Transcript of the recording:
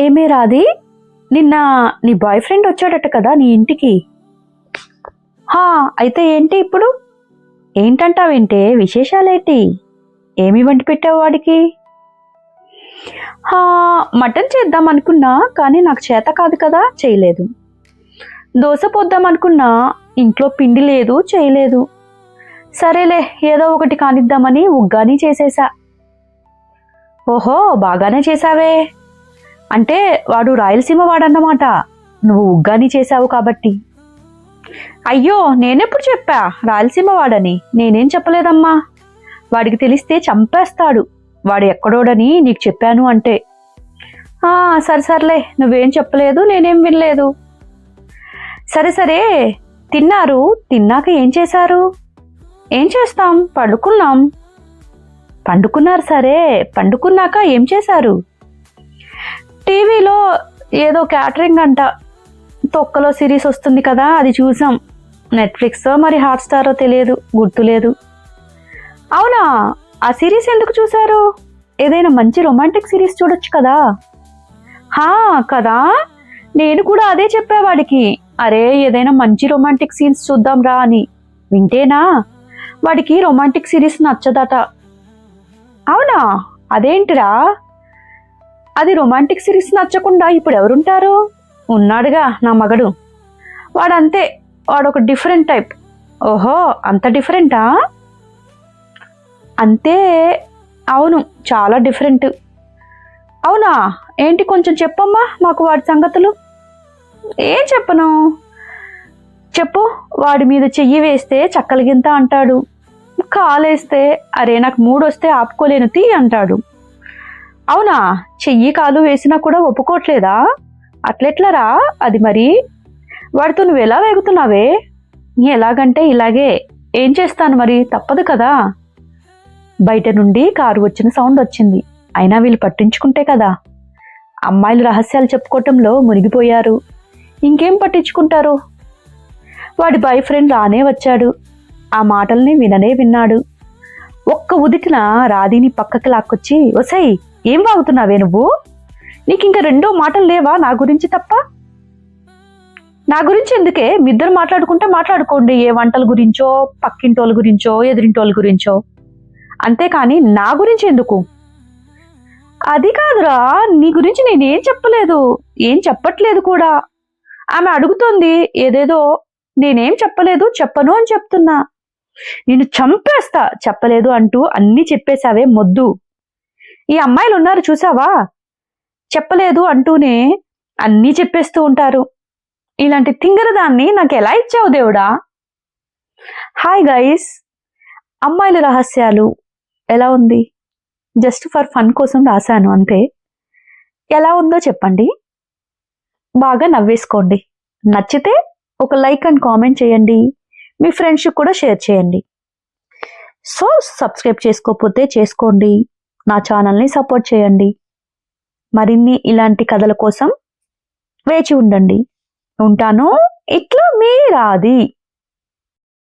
ఏమే రాది నిన్న నీ బాయ్ ఫ్రెండ్ వచ్చాడట కదా నీ ఇంటికి. హా అయితే ఏంటి ఇప్పుడు? ఏంటంటావేంటే విశేషాలేంటి? ఏమి వండి పెట్టావు వాడికి? హా మటన్ చేద్దాం అనుకున్నా కానీ నాకు చేత కాదు కదా చేయలేదు. దోశ పోద్దాం అనుకున్నా ఇంట్లో పిండి లేదు చేయలేదు. సరేలే ఏదో ఒకటి కానిద్దామని ఉగ్గాని చేసేసా. ఓహో బాగానే చేసావే అంటే వాడు రాయలసీమ వాడన్నమాట. నువ్వు ఉగ్గాని చేశావు కాబట్టి. అయ్యో నేనెప్పుడు చెప్పా? రాయలసీమ వాడని. నేనేం చెప్పలేదమ్మా. వాడికి తెలిస్తే చంపేస్తాడు. వాడు ఎక్కడోడని నీకు చెప్పాను అంటే. సరే సర్లే. నువ్వేం చెప్పలేదు నేనేం వినలేదు. సరే సరే. తిన్నారు. తిన్నాక ఏం చేశారు? ఏం చేస్తాం? పండుకున్నాం. పండుకున్నారు సరే. పండుకున్నాక ఏం చేశారు? ఏదో క్యాటరింగ్ అంట. తొక్కలో సిరీస్ వస్తుంది కదా అది చూసాం. నెట్ఫ్లిక్స్ మరి హాట్స్టారో తెలియదు గుర్తులేదు. అవునా? ఆ సిరీస్ ఎందుకు చూశారు? ఏదైనా మంచి రొమాంటిక్ సిరీస్ చూడొచ్చు కదా. హా కదా? నేను కూడా అదే చెప్పేవాడికి. అరే ఏదైనా మంచి రొమాంటిక్ సీన్స్ చూద్దాం రా అని. వింటేనా? వాడికి రొమాంటిక్ సిరీస్ నచ్చదట. అవునా? అదేంటిరా? అది రొమాంటిక్ సిరీస్ నచ్చకుండా ఇప్పుడు ఎవరుంటారు? ఉన్నాడుగా నా మగడు. వాడంతే వాడు ఒక డిఫరెంట్ టైప్. ఓహో అంత డిఫరెంటా? అంతే అవును చాలా డిఫరెంట్. అవునా? ఏంటి కొంచెం చెప్పమ్మా మాకు వాడి సంగతులు? ఏం చెప్పను? చెప్పు వాడి మీద చెయ్యి వేస్తే చక్కలిగింత అంటాడు. కాలేస్తే అరే నాకు మూడు వస్తే ఆపుకోలేను తీ అంటాడు. అవునా? చెయ్యి కాలు వేసినా కూడా ఒప్పుకోవట్లేదా? అట్లెట్లరా అది మరి? వాడితో నువ్వు ఎలా వేగుతున్నావే? ఎలాగంటే ఇలాగే. ఏం చేస్తాను మరి? తప్పదు కదా. బయట నుండి కారు వచ్చిన సౌండ్ వచ్చింది. అయినా వీళ్ళు పట్టించుకుంటే కదా. అమ్మాయిలు రహస్యాలు చెప్పుకోవటంలో మునిగిపోయారు. ఇంకేం పట్టించుకుంటారు? వాడి బాయ్ ఫ్రెండ్ రానే వచ్చాడు. ఆ మాటల్ని విననే విన్నాడు. ఒక్క ఉదిటిన రాధిని పక్కకి లాక్కొచ్చి ఒసై ఏం వాగుతున్నావే నువ్వు? నీకు ఇంకా రెండో మాటలు లేవా నా గురించి తప్ప? నా గురించి ఎందుకే? మీ ఇద్దరు మాట్లాడుకుంటే మాట్లాడుకోండి ఏ వంటల గురించో పక్కింటోళ్ళ గురించో ఎదిరింటోళ్ళ గురించో. అంతేకాని నా గురించి ఎందుకు? అది కాదురా నీ గురించి నేనేం చెప్పలేదు. ఏం చెప్పట్లేదు కూడా. ఆమె అడుగుతోంది ఏదేదో నేనేం చెప్పలేదు చెప్పను అని చెప్తున్నా. నేను చంపేస్తా చెప్పలేదు అంటూ అన్నీ చెప్పేశావే మొద్దు. ఈ అమ్మాయిలు ఉన్నారు చూసావా? చెప్పలేదు అంటూనే అన్నీ చెప్పేస్తూ ఉంటారు. ఇలాంటి తింగరదాన్ని నాకు ఎలా ఇచ్చావు దేవుడా? హాయ్ గైస్ అమ్మాయిల రహస్యాలు. ఎలా ఉంది? జస్ట్ ఫర్ ఫన్ కోసం రాశాను అంతే. ఎలా ఉందో చెప్పండి. బాగా నవ్వేసుకోండి. నచ్చితే ఒక లైక్ అండ్ కామెంట్ చేయండి. మీ ఫ్రెండ్స్కి కూడా షేర్ చేయండి. సో సబ్స్క్రైబ్ చేసుకోకపోతే చేసుకోండి. నా ఛానల్ని సపోర్ట్ చేయండి. మరిన్ని ఇలాంటి కథల కోసం వేచి ఉండండి. ఉంటాను. ఇట్లా మీ రాది